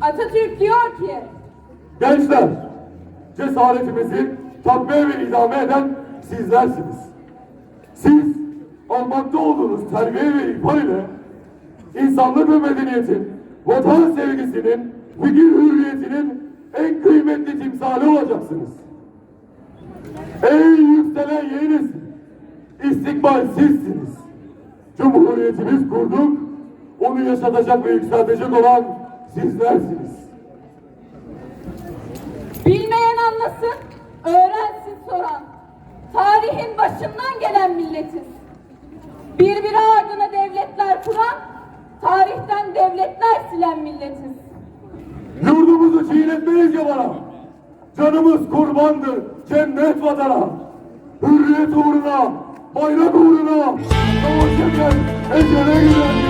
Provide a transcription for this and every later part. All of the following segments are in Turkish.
Atatürk diyor ki, Gençler, cesaretimizi takviye ve idame eden sizlersiniz. Siz almakta olduğunuz terbiye ve ihbar ile insanlık ve medeniyetin, vatan sevgisinin, fikir hürriyetinin en kıymetli timsali olacaksınız. Ey yükselen yeni istikbal sizsiniz. Cumhuriyetimiz kurduk, onu yaşatacak ve yükseltecek olan sizlersiniz. bilmeyen anlasın, öğrensin soran. Tarihin başından gelen milletiz. Birbiri ardına devletler kuran, tarihten devletler silen milletiz. Yurdumuzu çiğnetmeyiz ya bana. Canımız kurbandır cennet vatana. Hürriyet uğruna, bayrak uğruna savaşırken ecele giden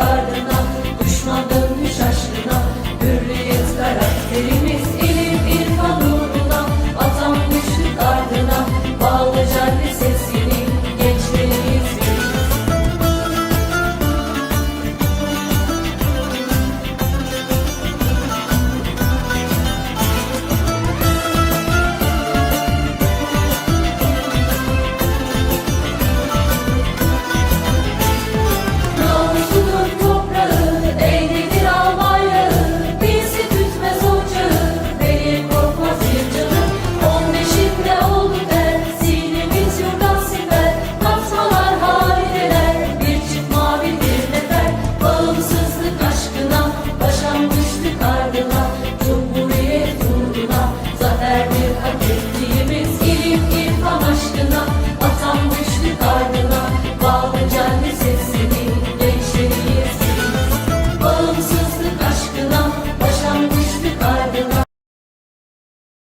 Adına